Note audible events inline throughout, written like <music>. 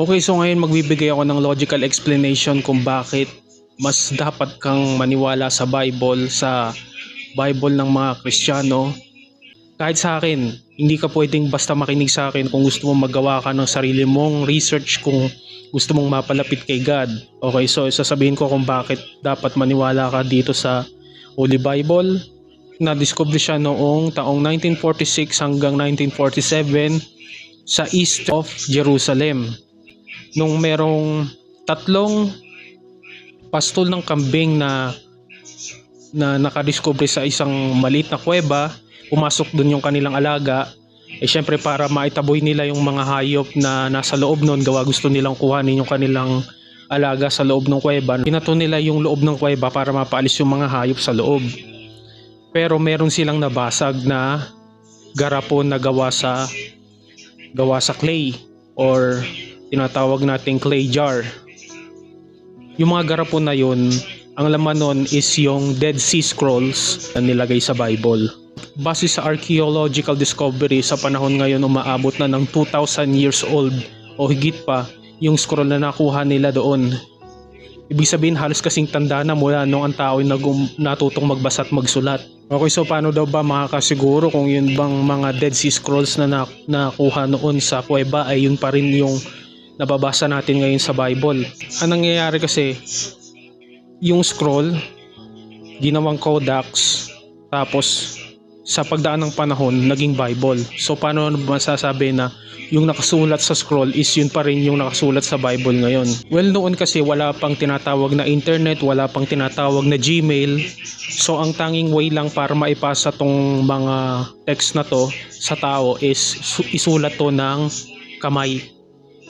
Okay, so ngayon magbibigay ako ng logical explanation kung bakit mas dapat kang maniwala sa Bible, sa Bible ng mga Kristiyano. Kahit sa akin, hindi ka pwedeng basta makinig sa akin kung gusto mong magawa ka ng sarili mong research kung gusto mong mapalapit kay God. Okay, so sasabihin ko kung bakit dapat maniwala ka dito sa Holy Bible. Na-discover siya noong taong 1946 hanggang 1947 sa east of Jerusalem. Nung merong tatlong pastol ng kambing na na nakadiscover sa isang maliit na kuweba, pumasok dun yung kanilang alaga, eh syempre para maitaboy nila yung mga hayop na nasa loob nun, gawa gusto nilang kuhanin yung kanilang alaga sa loob ng kuweba. Pinato nila yung loob ng kuweba para mapaalis yung mga hayop sa loob. Pero meron silang nabasag na garapon na gawa sa gawa sa clay or tinatawag nating clay jar. Yung mga garapon na yun, ang laman nun is yung Dead Sea Scrolls na nilagay sa Bible. Base sa archaeological discovery sa panahon ngayon umaabot na ng 2,000 years old o higit pa yung scroll na nakuha nila doon. Ibig sabihin halos kasing tanda na mula nung ang tao nagum- natutong magbasa at magsulat. Okay, so paano daw ba makakasiguro kung yun bang mga Dead Sea Scrolls na na- nakuha noon sa kuweba ay yun pa rin yung nababasa natin ngayon sa Bible? Ang nangyayari kasi, yung scroll, ginawang codex, tapos sa pagdaan ng panahon, naging Bible. So paano masasabi na yung nakasulat sa scroll is yun pa rin yung nakasulat sa Bible ngayon? Well, noon kasi wala pang tinatawag na internet, wala pang tinatawag na Gmail. So ang tanging way lang para maipasa tong mga text na to sa tao is su- isulat to ng kamay.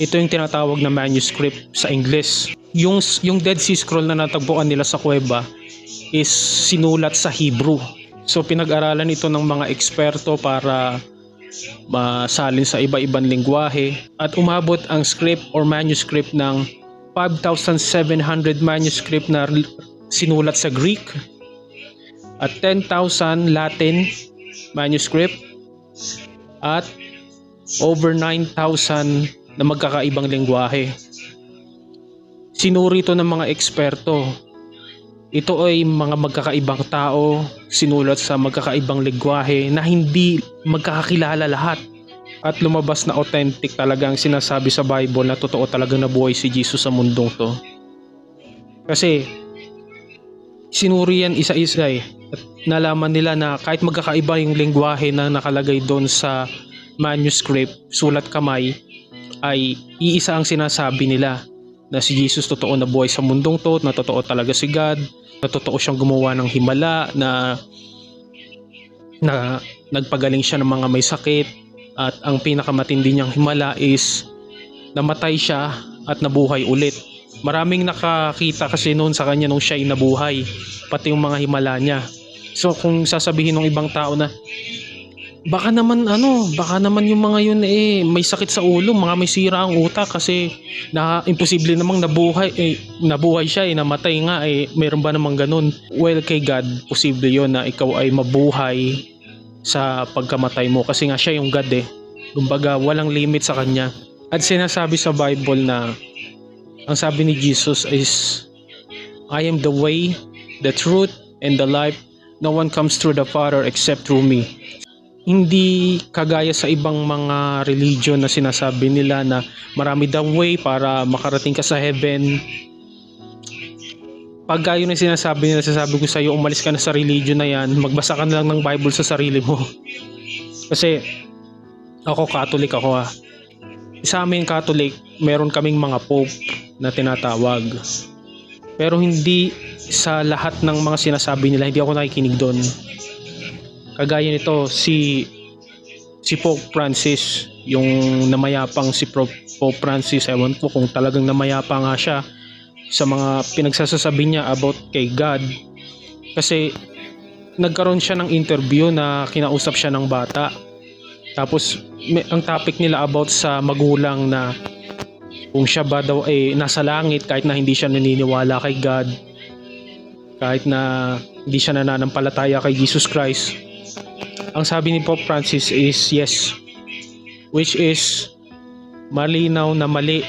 Ito yung tinatawag na manuscript sa English. Yung, yung Dead Sea Scroll na natagpuan nila sa kuweba is sinulat sa Hebrew. So pinag-aralan ito ng mga eksperto para masalin sa iba-ibang lingwahe at umabot ang script or manuscript ng 5,700 manuscript na sinulat sa Greek at 10,000 Latin manuscript at over 9,000 na magkakaibang lingwahe. Sinuri ito ng mga eksperto ito ay mga magkakaibang tao, sinulat sa magkakaibang lingwahe na hindi magkakakilala lahat. At lumabas na authentic talaga ang sinasabi sa Bible na totoo talaga nabuhay si Jesus sa mundong to. Kasi sinuri yan isa-isa eh. At nalaman nila na kahit magkakaiba yung lingwahe na nakalagay doon sa manuscript, sulat kamay, ay iisa ang sinasabi nila na si Jesus totoo na buhay sa mundong to, na totoo talaga si God, na totoo siyang gumawa ng himala, na na nagpagaling siya ng mga may sakit at ang pinakamatindi niyang himala is namatay siya at nabuhay ulit. Maraming nakakita kasi noon sa kanya nung siya ay nabuhay, pati yung mga himala niya. So kung sasabihin ng ibang tao na baka naman ano, baka naman yung mga yun eh may sakit sa ulo, mga may sira ang utak kasi na imposible namang nabuhay eh nabuhay siya eh namatay nga eh mayroon ba namang ganun? Well kay God, posible yon na ikaw ay mabuhay sa pagkamatay mo kasi nga siya yung God eh. Kumbaga walang limit sa kanya. At sinasabi sa Bible na ang sabi ni Jesus is I am the way, the truth, and the life. No one comes through the Father except through me hindi kagaya sa ibang mga religion na sinasabi nila na marami daw way para makarating ka sa heaven. Pag yun ang sinasabi nila, sasabi ko sa iyo, umalis ka na sa religion na yan, magbasa ka na lang ng Bible sa sarili mo. <laughs> Kasi ako Catholic ako ha. Sa amin Catholic, meron kaming mga pope na tinatawag. Pero hindi sa lahat ng mga sinasabi nila, hindi ako nakikinig doon kagaya nito si si Pope Francis yung namayapang si Pope Francis ewan ko kung talagang namayapa nga siya sa mga pinagsasasabi niya about kay God. Kasi nagkaroon siya ng interview na kinausap siya ng bata. Tapos may, ang topic nila about sa magulang na kung siya ba daw ay nasa langit kahit na hindi siya naniniwala kay God kahit na hindi siya nananampalataya kay Jesus Christ ang sabi ni Pope Francis is yes which is malinaw na mali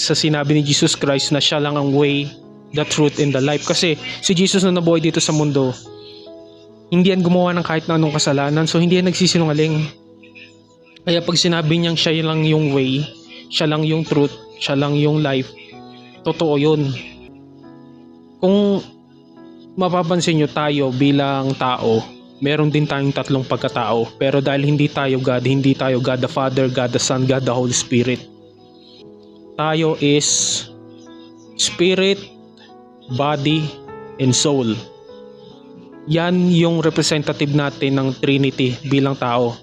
sa sinabi ni Jesus Christ na siya lang ang way, the truth, and the life. Kasi si Jesus na nabuhay dito sa mundo, hindi yan gumawa ng kahit na anong kasalanan. So hindi yan nagsisinungaling. Kaya pag sinabi niyang siya lang yung way, siya lang yung truth, siya lang yung life, totoo yun. Kung mapapansin nyo tayo bilang tao, meron din tayong tatlong pagkatao. Pero dahil hindi tayo God, hindi tayo God the Father, God the Son, God the Holy Spirit. Tayo is spirit, body, and soul. Yan yung representative natin ng Trinity bilang tao.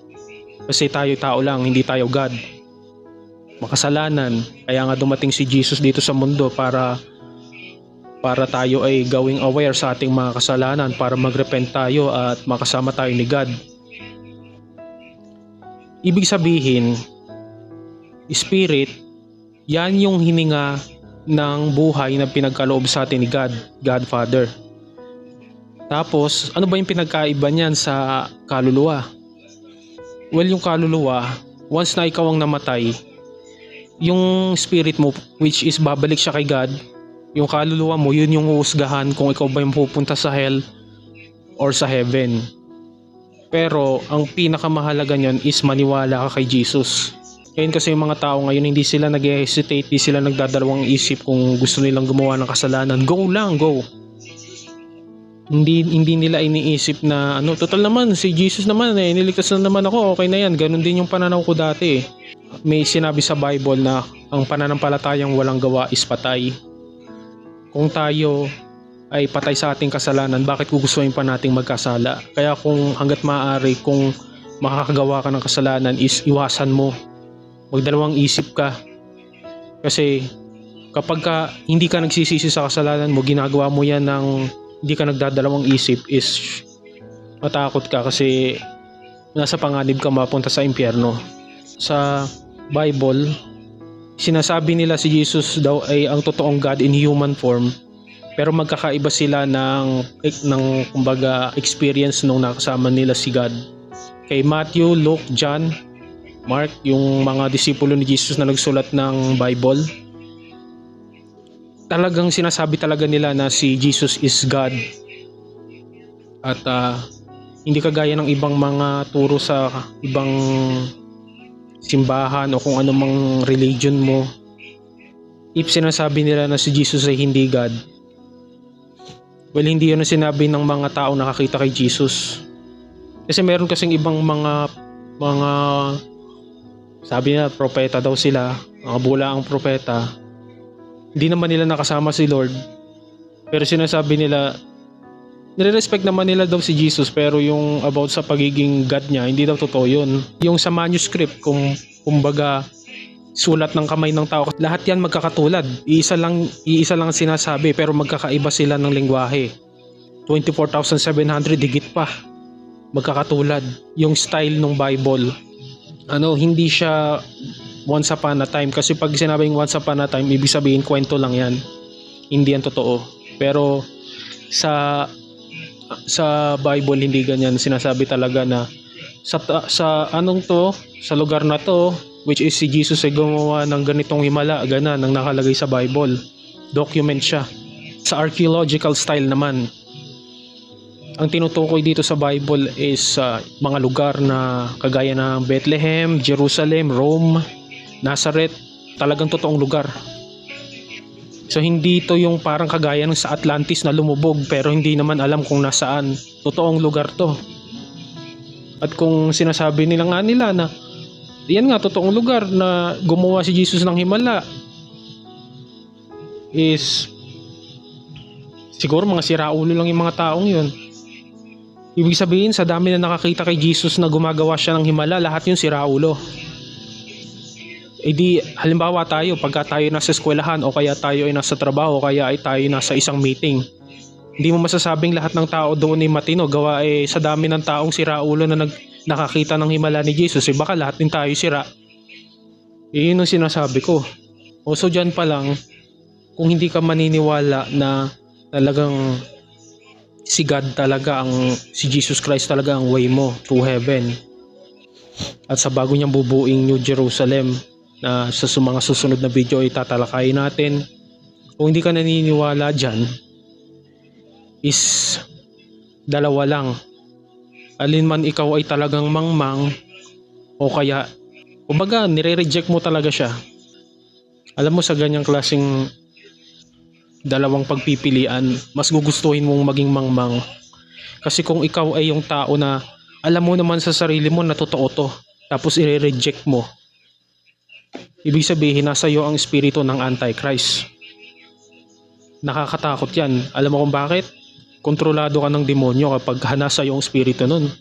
Kasi tayo tao lang, hindi tayo God. Makasalanan. Kaya nga dumating si Jesus dito sa mundo para para tayo ay gawing aware sa ating mga kasalanan para magrepent tayo at makasama tayo ni God. Ibig sabihin, spirit, yan yung hininga ng buhay na pinagkaloob sa atin ni God, God Father. Tapos, ano ba yung pinagkaiba niyan sa kaluluwa? Well, yung kaluluwa, once na ikaw ang namatay, yung spirit mo, which is babalik siya kay God, yung kaluluwa mo, yun yung uusgahan kung ikaw ba yung pupunta sa hell or sa heaven. Pero ang pinakamahalaga niyan is maniwala ka kay Jesus. Ngayon kasi yung mga tao ngayon hindi sila nag-hesitate, hindi sila nagdadalawang isip kung gusto nilang gumawa ng kasalanan. Go lang, go. Hindi hindi nila iniisip na ano, total naman si Jesus naman eh, niligtas na naman ako, okay na yan. Ganon din yung pananaw ko dati eh. May sinabi sa Bible na ang pananampalatayang walang gawa is patay kung tayo ay patay sa ating kasalanan, bakit gugustuhin pa nating magkasala? Kaya kung hanggat maaari, kung makakagawa ka ng kasalanan is iwasan mo. Magdalawang isip ka. Kasi kapag ka hindi ka nagsisisi sa kasalanan mo, ginagawa mo yan ng hindi ka nagdadalawang isip is matakot ka kasi nasa panganib ka mapunta sa impyerno. Sa Bible, sinasabi nila si Jesus daw ay ang totoong God in human form pero magkakaiba sila ng ng kumbaga experience nung nakasama nila si God. Kay Matthew, Luke, John, Mark, yung mga disipulo ni Jesus na nagsulat ng Bible, talagang sinasabi talaga nila na si Jesus is God. At ah, hindi kagaya ng ibang mga turo sa ibang simbahan o kung anumang religion mo. If sinasabi nila na si Jesus ay hindi God, well hindi yun ang sinabi ng mga tao nakakita kay Jesus. Kasi meron kasing ibang mga mga sabi nila propeta daw sila, mga bula ang propeta. Hindi naman nila nakasama si Lord. Pero sinasabi nila nire-respect naman nila daw si Jesus pero yung about sa pagiging God niya, hindi daw totoo yun. Yung sa manuscript, kung kumbaga sulat ng kamay ng tao, lahat yan magkakatulad. Iisa lang, iisa lang ang sinasabi pero magkakaiba sila ng lengguwahe. 24,700 higit pa. Magkakatulad. Yung style ng Bible. Ano, hindi siya once upon a time. Kasi pag sinabing once upon a time, ibig sabihin kwento lang yan. Hindi yan totoo. Pero sa sa Bible hindi ganyan. Sinasabi talaga na sa sa anong to sa lugar na to which is si Jesus ay gumawa ng ganitong himala gana nang nakalagay sa Bible. Document siya. Sa archaeological style naman. Ang tinutukoy dito sa Bible is uh, mga lugar na kagaya ng Bethlehem, Jerusalem, Rome, Nazareth, talagang totoong lugar. So hindi to yung parang kagaya ng sa Atlantis na lumubog pero hindi naman alam kung nasaan. Totoong lugar to. At kung sinasabi nila nga nila na yan nga totoong lugar na gumawa si Jesus ng himala is siguro mga siraulo lang yung mga taong yun. Ibig sabihin sa dami na nakakita kay Jesus na gumagawa siya ng himala lahat yung siraulo. E di, halimbawa tayo, pagka tayo nasa eskwelahan o kaya tayo ay nasa trabaho kaya ay tayo nasa isang meeting, hindi mo masasabing lahat ng tao doon ay matino. Gawa eh, sa dami ng taong siraulo na nag, nakakita ng himala ni Jesus, eh baka lahat din tayo sira. Eh, yun ang sinasabi ko. O so dyan pa lang, kung hindi ka maniniwala na talagang si God talaga ang, si Jesus Christ talaga ang way mo to heaven. At sa bago niyang bubuing New Jerusalem, na sa mga susunod na video ay tatalakayin natin. Kung hindi ka naniniwala dyan, is dalawa lang. Alin man ikaw ay talagang mangmang o kaya, kumbaga, nire-reject mo talaga siya. Alam mo sa ganyang klaseng dalawang pagpipilian, mas gugustuhin mong maging mangmang. Kasi kung ikaw ay yung tao na alam mo naman sa sarili mo na totoo to, tapos i-reject mo, ibig sabihin nasa iyo ang espiritu ng Antichrist. Nakakatakot yan. Alam mo kung bakit? Kontrolado ka ng demonyo kapag nasa iyo ang espiritu nun.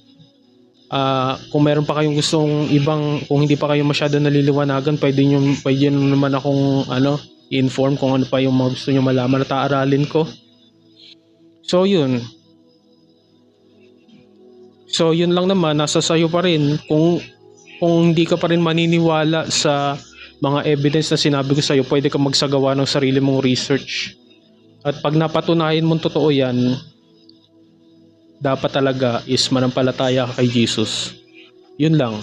Ah, kung meron pa kayong gustong ibang, kung hindi pa kayo masyado naliliwanagan, pwede nyo, pwede nyo naman akong ano, inform kung ano pa yung mga gusto nyo malaman at aaralin ko. So yun. So yun lang naman, nasa sayo pa rin kung kung hindi ka pa rin maniniwala sa mga evidence na sinabi ko sa'yo, pwede ka magsagawa ng sarili mong research. At pag napatunayan mong totoo yan, dapat talaga is manampalataya ka kay Jesus. Yun lang.